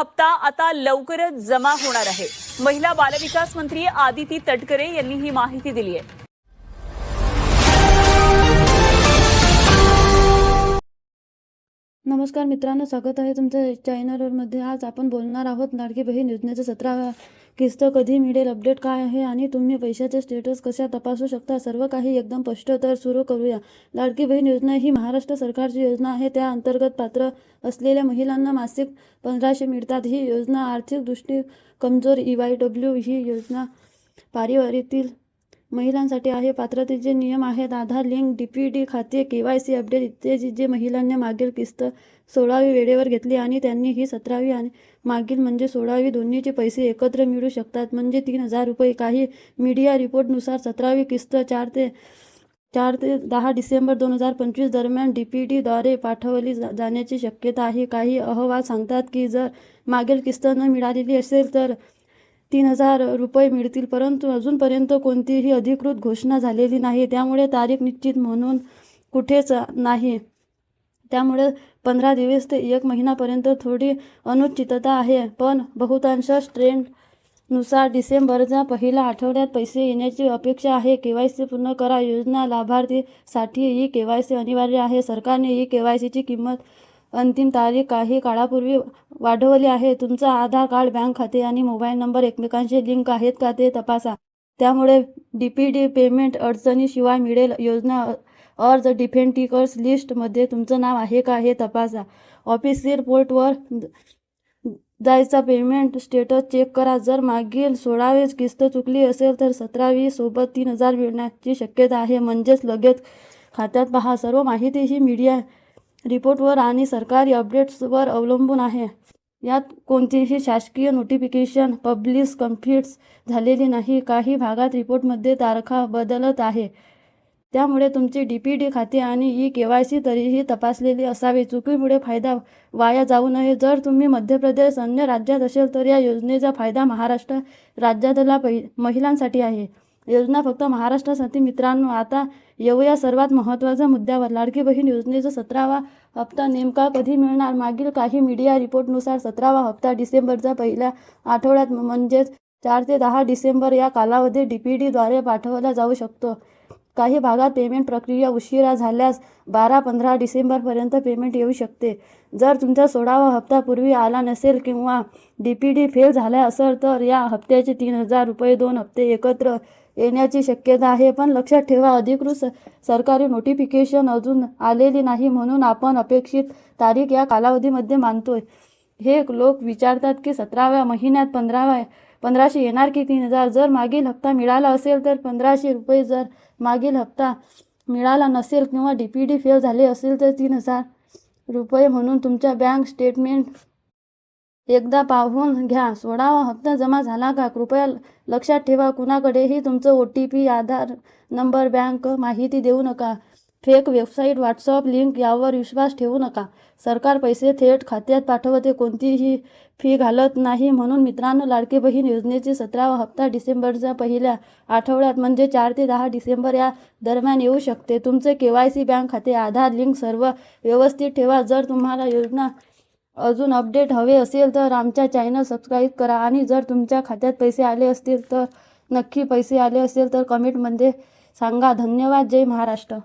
हप्ता आता लवकरच जमा होणार आहे. महिला बालविकास मंत्री आदिती तटकरे यांनी ही माहिती दिली आहे. नमस्कार मित्रांनो स्वागत आहे तुमच्या चॅनलवर मध्ये आज आपण बोलणार आहोत लाडकी बहीण योजनेचं सतरा किस्त कधी मिळेल? अपडेट काय आहे? आणि तुम्ही पैशाचे स्टेटस कशा तपासू शकता? सर्व काही एकदम स्पष्ट. तर सुरू करूया. लाडकी बहीण योजना ही महाराष्ट्र सरकारची योजना आहे. त्या अंतर्गत पात्र असलेल्या महिलांना मासिक पंधराशे मिळतात. ही योजना आर्थिक दृष्टी कमजोर ई वाय डब्ल्यू ही योजना पारिवारीतील महिलांसाठी आहे. पात्रतेचे नियम आहेत Aadhaar link D P D खाते के वाय सी अपडेट इत्यादी जे महिलांनी मागील किस्त सोळावी वेळेवर घेतली आणि त्यांनी ही सतरावी आणि मागील म्हणजे सोळावी दोन्हीचे पैसे एकत्र मिळू शकतात. म्हणजे तीन हजार रुपये. काही मीडिया रिपोर्टनुसार सतरावी किस्त चार ते चार ते दहा डिसेंबर दोन हजार पंचवीस दरम्यान डी पी डीद्वारे पाठवली जा जाण्याची शक्यता आहे. काही अहवाल सांगतात की जर मागील किस्त न मिळालेली असेल तर तीन हजार रुपये मिळतील. परंतु अजूनपर्यंत कोणतीही अधिकृत घोषणा झालेली नाही. त्यामुळे तारीख निश्चित म्हणून कुठेच नाही. त्यामुळे पंधरा दिवस ते एक महिनापर्यंत थोडी अनुचितता आहे. पण बहुतांश ट्रेंडनुसार डिसेंबरच्या पहिल्या आठवड्यात पैसे येण्याची अपेक्षा आहे. के वाय सी पूर्ण करा. योजना लाभार्थीसाठी ई के वाय सी अनिवार्य आहे. सरकारने ई के वाय सीची किंमत अंतिम तारीख काही काळापूर्वी वाढवली आहे. तुमचा आधार कार्ड बँक खाते आणि मोबाईल नंबर एकमेकांशी लिंक आहेत का ते तपासा. त्यामुळे डी पी डी पेमेंट अडचणीशिवाय मिळेल योजना अर्ज डिफेंटिकर्स लिस्टमध्ये तुमचं नाव आहे का हे तपासा. ऑफिस पोर्टवर जायचा पेमेंट स्टेटस चेक करा. जर मागील सोळावीस किस्त चुकली असेल तर सतरावी सोबत तीन हजार मिळण्याची शक्यता आहे. म्हणजेच लगेच खात्यात पहा. सर्व माहिती ही मीडिया रिपोर्टवर आणि सरकारी अपडेट्सवर अवलंबून आहे. यात कोणतीही शासकीय नोटिफिकेशन पब्लिश कम्फिट्स झालेली नाही. काही भागात रिपोर्टमध्ये तारखा बदलत आहे. त्यामुळे तुमचे डी पी डी खाते आणि ई के वाय सी तरीही तपासलेली असावे. चुकीमुळे फायदा वाया जाऊ नये. जर तुम्ही मध्य प्रदेश अन्य राज्यात असेल तर या योजनेचा फायदा महाराष्ट्र राज्यातल्या पहि महिलांसाठी आहे. योजना फक्त महाराष्ट्रासाठी मित्रांनो. आता येऊया सर्वात महत्त्वाच्या मुद्द्यावर. लाडकी बहीण योजनेचा सतरावा हप्ता नेमका कधी मिळणार? मागील काही मीडिया रिपोर्टनुसार सतरावा हप्ता डिसेंबरच्या पहिल्या आठवड्यात म्हणजेच चार ते दहा डिसेंबर या कालावधीत डी पी डीद्वारे पाठवला जाऊ शकतो. काही भागात पेमेंट प्रक्रिया उशिरा झाल्यास बारा पंधरा डिसेंबरपर्यंत पेमेंट येऊ शकते. जर तुमचा सोळावा हप्ता पूर्वी आला नसेल किंवा डी पी डी फेल झाला असेल तर या हप्त्याचे तीन हजार रुपये दोन हप्ते एकत्र येण्याची शक्यता आहे. पण लक्षात ठेवा अधिकृत स सरकारी नोटिफिकेशन अजून आलेली नाही म्हणून आपण अपेक्षित तारीख या कालावधीमध्ये मानतोय. हे लोक विचारतात की सतराव्या महिन्यात पंधराव्या पंधराशे येणार की तीन हजार. जर मागील हप्ता मिळाला असेल तर पंधराशे रुपये जर मागील हप्ता मिळाला नसेल किंवा डी पी डी फेल झाले असेल तर तीन हजार रुपये म्हणून तुमच्या बँक स्टेटमेंट एकदा पाहून घ्या. सोळावा हप्ता जमा झाला का? कृपया लक्षात ठेवा. कुणाकडेही तुमचं O T P Aadhaar number bank माहिती देऊ नका. फेक वेबसाईट व्हॉट्सअप लिंक यावर विश्वास ठेवू नका. सरकार पैसे थेट खात्यात पाठवते कोणतीही फी घालत नाही म्हणून मित्रांनो लाडकी बहीण योजनेचे सतरावा हप्ता डिसेंबरच्या पहिल्या आठवड्यात म्हणजे चार ते दहा डिसेंबर या दरम्यान येऊ शकते. तुमचे के वाय सी बँक खाते आधार लिंक सर्व व्यवस्थित ठेवा. जर तुम्हाला योजना अजून अपडेट हवे असेल तर आमच्या चॅनल सबस्क्राईब करा आणि जर तुमच्या खात्यात पैसे आले असतील तर नक्की पैसे आले असेल तर कमेंटमध्ये सांगा. धन्यवाद. जय महाराष्ट्र.